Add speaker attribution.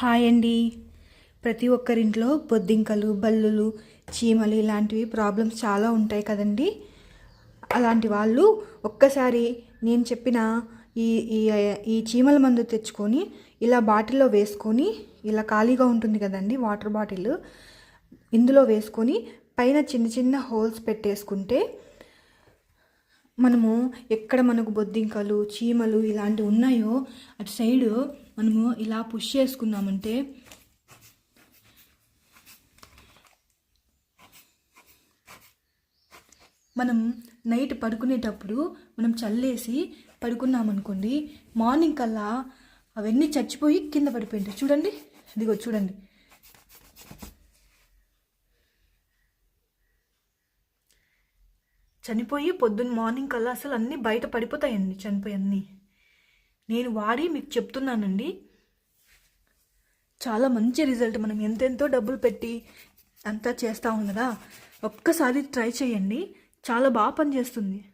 Speaker 1: Hi అండి. ప్రతి ఒక్కరింట్లో బొద్దింకలు బల్లులు చీమలు ఇలాంటివి ప్రాబ్లమ్స్ చాలా ఉంటాయి కదండి. అలాంటి వాళ్ళు ఒక్కసారి నేను చెప్పిన ఈ ఈ ఈ చీమల మందు తెచ్చుకొని ఇలా బాటిల్లో వేసుకొని ఇలా ఖాళీగా ఉంటుంది కదండి వాటర్ బాటిల్ ఇందులో వేసుకొని పైన చిన్న చిన్న హోల్స్ పెట్టేసుకుంటే మనము ఎక్కడ మనకు బొద్దింకలు చీమలు ఇలాంటివి ఉన్నాయో అటు సైడు మనము ఇలా పుష్ చేసుకున్నామంటే మనం నైట్ పడుకునేటప్పుడు మనం చల్లేసి పడుకున్నామనుకోండి మార్నింగ్ కల్లా అవన్నీ చచ్చిపోయి కింద పడిపోయింటాయి. చూడండి ఇదిగో చూడండి. చనిపోయి పొద్దున్న మార్నింగ్ కల్లా అసలు అన్నీ బయట పడిపోతాయండి చనిపోయి అన్నీ నేను వాడి మీకు చెప్తున్నానండి. చాలా మంచి రిజల్ట్ మనం ఎంతెంతో డబ్బులు పెట్టి అంతా చేస్తాం కదా ఒక్కసారి ట్రై చేయండి. చాలా బాగా పనిచేస్తుంది.